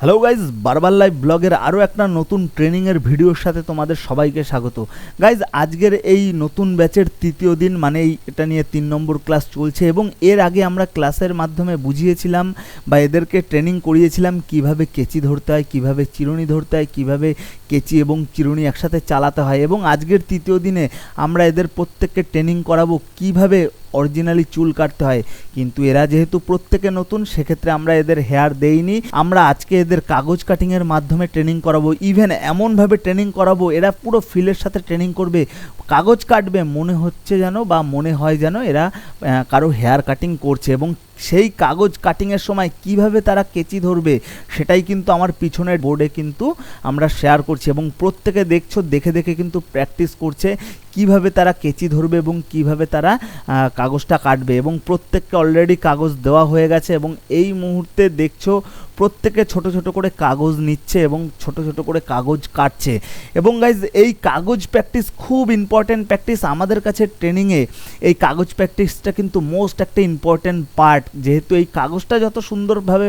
Hello guys বারবার live ব্লগের আরও একটা নতুন ট্রেনিংয়ের ভিডিওর সাথে তোমাদের সবাইকে স্বাগত। গাইজ আজকের এই নতুন ব্যাচের তৃতীয় দিন মানে এটা নিয়ে তিন নম্বর ক্লাস চলছে এবং এর আগে আমরা ক্লাসের মাধ্যমে বুঝিয়েছিলাম বা এদেরকে ট্রেনিং করিয়েছিলাম কীভাবে কেচি ধরতে হয়, কীভাবে চিরুনি ধরতে হয়, কীভাবে কেচি এবং চিরুনি একসাথে চালাতে হয় এবং আজকের তৃতীয় দিনে আমরা এদের প্রত্যেককে ট্রেনিং করাবো কীভাবে অরিজিনালি চুল কাটতে হয়। কিন্তু এরা যেহেতু প্রত্যেকে নতুন, সেক্ষেত্রে আমরা এদের হেয়ার দেইনি। আমরা আজকে এদের কাগজ কাটিংয়ের মাধ্যমে ট্রেনিং করাবো। ইভেন এমনভাবে ট্রেনিং করাবো, এরা পুরো ফিলের সাথে ট্রেনিং করবে। কাগজ কাটবে, মনে হচ্ছে যেন বা মনে হয় যেন এরা কারও হেয়ার কাটিং করছে। এবং সেই কাগজ কাটিংয়ের সময় কীভাবে তারা কেচি ধরবে, সেটাই কিন্তু আমার পিছনের বোর্ডে কিন্তু আমরা শেয়ার করছি এবং প্রত্যেকে দেখছ, দেখে দেখে কিন্তু প্র্যাকটিস করছে কীভাবে তারা কেচি ধরবে এবং কীভাবে তারা কাগজটা কাটবে এবং প্রত্যেককে অলরেডি কাগজ দেওয়া হয়ে গেছে এবং এই মুহূর্তে দেখছ প্রত্যেকে ছোট ছোট করে কাগজ নিচ্ছে এবং ছোট ছোট করে কাগজ কাটছে। এবং গাইজ এই কাগজ প্র্যাকটিস খুব ইম্পর্ট্যান্ট প্র্যাকটিস আমাদের কাছে ট্রেনিংয়ে এই কাগজ প্র্যাকটিসটা কিন্তু মোস্ট একটা ইম্পর্ট্যান্ট পার্ট যেহেতু এই কাগজটা যত সুন্দরভাবে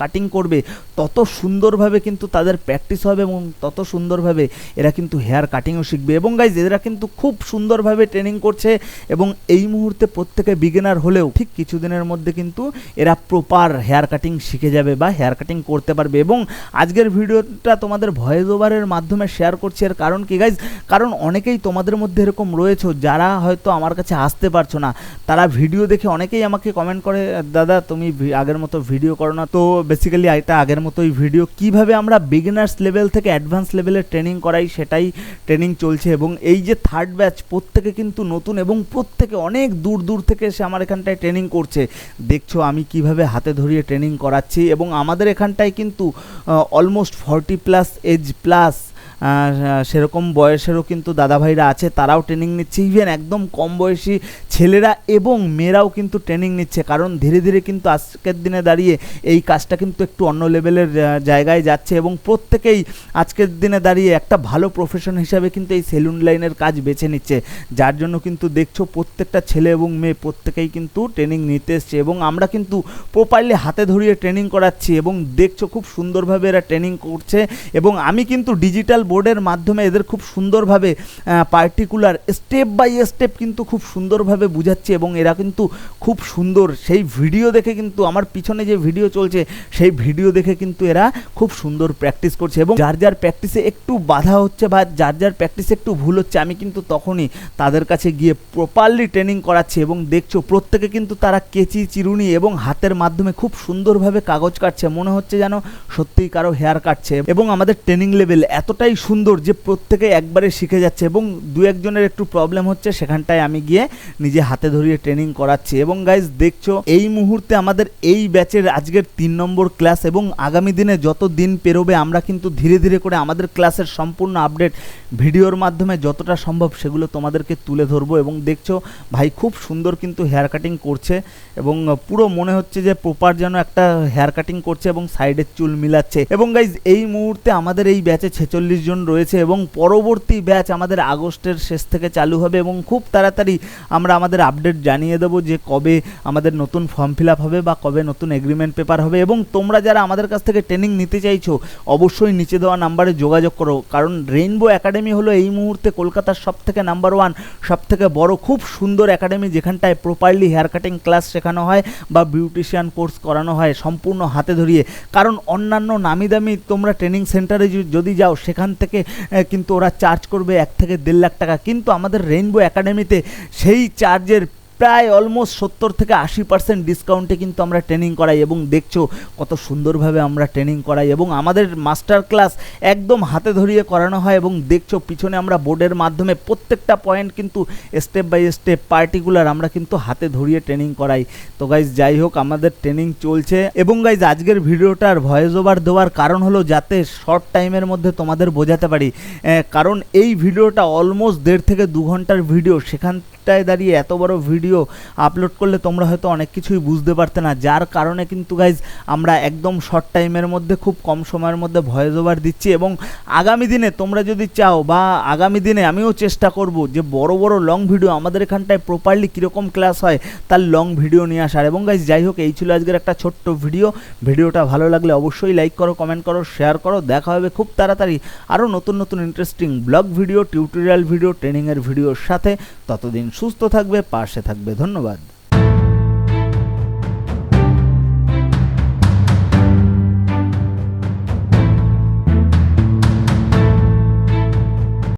কাটিং করবে, তত সুন্দরভাবে কিন্তু তাদের প্র্যাকটিস হবে এবং তত সুন্দরভাবে এরা কিন্তু হেয়ার কাটিংও শিখবে। এবং গাইজ এরা কিন্তু খুব সুন্দরভাবে ট্রেনিং করছে এবং এই মুহূর্তে প্রত্যেকে বিগিনার হলেও ঠিক কিছুদিনের মধ্যে কিন্তু এরা প্রপার হেয়ার কাটিং শিখে যাবে বা হেয়ার কাটিং করতে পারবে এবং আজকের ভিডিওটা তোমাদের ভয়েস ওভারের মাধ্যমে শেয়ার করছি এর কারণ কি গাইজ কারণ অনেকেই তোমাদের মধ্যে এরকম রয়েছে, যারা হয়তো আমার কাছে আসতে পারছ না। তারা ভিডিও দেখে অনেকেই আমাকে কমেন্ট করে, দাদা, তুমি আগের মতো ভিডিও করো না। তো বেসিক্যালি এটা আগের মতোই ভিডিও কীভাবে আমরা বিগিনার্স লেভেল থেকে অ্যাডভান্স লেভেলের ট্রেনিং করাই সেটাই ট্রেনিং চলছে এবং এই যে থার্ড ব্যাচ প্রত্যেকে কিন্তু নতুন এবং প্রত্যেকে অনেক দূর দূর থেকে এসে আমার এখানটায় ট্রেনিং করছে। দেখছ আমি কীভাবে হাতে ধরিয়ে ট্রেনিং করাচ্ছি এবং আমাদের এখানটায় কিন্তু almost forty plus age plus সেরকম বয়সেরও কিন্তু দাদাভাইরা আছে, তারাও ট্রেনিং নিচ্ছে। ইভেন একদম কম বয়সী ছেলেরা এবং মেয়েরাও কিন্তু ট্রেনিং নিচ্ছে। কারণ ধীরে ধীরে কিন্তু আজকের দিনে দাঁড়িয়ে এই কাজটা কিন্তু একটু অন্য লেভেলের জায়গায় যাচ্ছে এবং প্রত্যেকেই আজকের দিনে দাঁড়িয়ে একটা ভালো প্রফেশন হিসাবে কিন্তু এই সেলুন লাইনের কাজ বেছে নিচ্ছে। যার জন্য কিন্তু দেখছ প্রত্যেকটা ছেলে এবং মেয়ে প্রত্যেকেই কিন্তু ট্রেনিং নিতে এসছে এবং আমরা কিন্তু প্রপারলি হাতে ধরিয়ে ট্রেনিং করাচ্ছি এবং দেখছ খুব সুন্দরভাবে এরা ট্রেনিং করছে এবং আমি কিন্তু ডিজিটাল বোর্ডের মাধ্যমে এদের খুব সুন্দরভাবে পার্টিকুলার স্টেপ বাই স্টেপ কিন্তু খুব সুন্দরভাবে বুঝাচ্ছি এবং এরা কিন্তু খুব সুন্দর। সেই ভিডিও দেখে কিন্তু, আমার পিছনে যে ভিডিও চলছে, সেই ভিডিও দেখে কিন্তু এরা খুব সুন্দর প্র্যাকটিস করছে এবং যার যার প্র্যাকটিসে একটু বাধা হচ্ছে বা যার যার প্র্যাকটিসে একটু ভুল হচ্ছে, আমি কিন্তু তখনই তাদের কাছে গিয়ে প্রপারলি ট্রেনিং করাচ্ছি এবং দেখছ প্রত্যেকে কিন্তু তারা কেচি, চিরুনি এবং হাতের মাধ্যমে খুব সুন্দরভাবে কাগজ কাটছে। মনে হচ্ছে যেন সত্যিই কারও হেয়ার কাটছে এবং আমাদের ট্রেনিং লেভেল এতটাই সুন্দর যে প্রত্যেকে একবারে শিখে যাচ্ছে এবং দু একজনের একটু প্রবলেম হচ্ছে, সেখানটায় আমি গিয়ে নিজে হাতে ধরিয়ে ট্রেনিং করাচ্ছি। এবং গাইজ দেখছ, এই মুহূর্তে আমাদের এই ব্যাচের আজকের তিন নম্বর ক্লাস এবং আগামী দিনে যত দিন পেরোবে, আমরা কিন্তু ধীরে ধীরে করে আমাদের ক্লাসের সম্পূর্ণ আপডেট ভিডিওর মাধ্যমে যতটা সম্ভব সেগুলো তোমাদেরকে তুলে ধরবো। এবং দেখছ, ভাই খুব সুন্দর কিন্তু হেয়ার কাটিং করছে এবং পুরো মনে হচ্ছে যে প্রপার যেন একটা হেয়ার কাটিং করছে এবং সাইডের চুল মিলাচ্ছে। এবং গাইজ এই মুহূর্তে আমাদের এই ব্যাচে ছেচল্লিশ জন রয়েছে এবং পরবর্তী ব্যাচ আমাদের আগস্টের শেষ থেকে চালু হবে এবং খুব তাড়াতাড়ি আমরা আমাদের আপডেট জানিয়ে দেবো যে কবে আমাদের নতুন ফর্ম ফিল আপ হবে বা কবে নতুন এগ্রিমেন্ট পেপার হবে এবং তোমরা যারা আমাদের কাছ থেকে ট্রেনিং নিতে চাইছো, অবশ্যই নিচে দেওয়া নাম্বারে যোগাযোগ করো। কারণ রেইনবো একাডেমি হলো এই মুহূর্তে কলকাতার সব থেকে নাম্বার ওয়ান সব থেকে বড়, খুব সুন্দর একাডেমি যেখানটায় প্রপারলি হেয়ার কাটিং ক্লাস শেখানো হয় বা বিউটিশিয়ান কোর্স করানো হয় সম্পূর্ণ হাতে ধরিয়ে। কারণ অন্যান্য নামি দামি তোমরা ট্রেনিং সেন্টারে যদি যাও, সেখান থেকে কিন্তু ওরা চার্জ করবে এক থেকে দেড় লাখ টাকা। কিন্তু আমাদের রেইনবো একাডেমিতে সেই চার্জের প্রায় অলমোস্ট সত্তর থেকে আশি পার্সেন্ট ডিসকাউন্টে কিন্তু আমরা ট্রেনিং করাই এবং দেখছ কত সুন্দরভাবে আমরা ট্রেনিং করাই এবং আমাদের মাস্টার ক্লাস একদম হাতে ধরিয়ে করানো হয় এবং দেখছ পিছনে আমরা বোর্ডের মাধ্যমে প্রত্যেকটা পয়েন্ট কিন্তু স্টেপ বাই স্টেপ পার্টিকুলার আমরা কিন্তু হাতে ধরিয়ে ট্রেনিং করাই। তো গাইজ যাই হোক, আমাদের ট্রেনিং চলছে এবং গাইজ আজকের ভিডিওটার ভয়েস ওভার দেওয়ার কারণ হলো যাতে শর্ট টাইমের মধ্যে তোমাদের বোঝাতে পারি। কারণ এই ভিডিওটা অলমোস্ট দেড় থেকে দু ঘণ্টার ভিডিও সেখান লাইভটায় দাঁড়িয়ে এত বড় ভিডিও আপলোড করলে তোমরা হয়তো অনেক কিছুই বুঝতে পারতে না। যার কারণে কিন্তু গাইজ আমরা একদম শর্ট টাইমের মধ্যে, খুব কম সময়ের মধ্যে ভয়েস ওভার দিচ্ছি এবং আগামী দিনে তোমরা যদি চাও বা আগামী দিনে আমিও চেষ্টা করব যে বড় বড় লং ভিডিও আমাদের এখানটায় প্রপারলি কীরকম ক্লাস হয় তার লং ভিডিও নিয়ে আসার। এবং গাইজ যাই হোক, এই ছিল আজকের একটা ছোট্ট ভিডিও ভিডিওটা ভালো লাগলে অবশ্যই লাইক করো কমেন্ট করো শেয়ার করো। দেখা হবে খুব তাড়াতাড়ি আরও নতুন নতুন interesting blog video tutorial video ট্রেনিংয়ের ভিডিওর সাথে। ততদিন সুস্থ থাকবে পাশে থাকবে। ধন্যবাদ।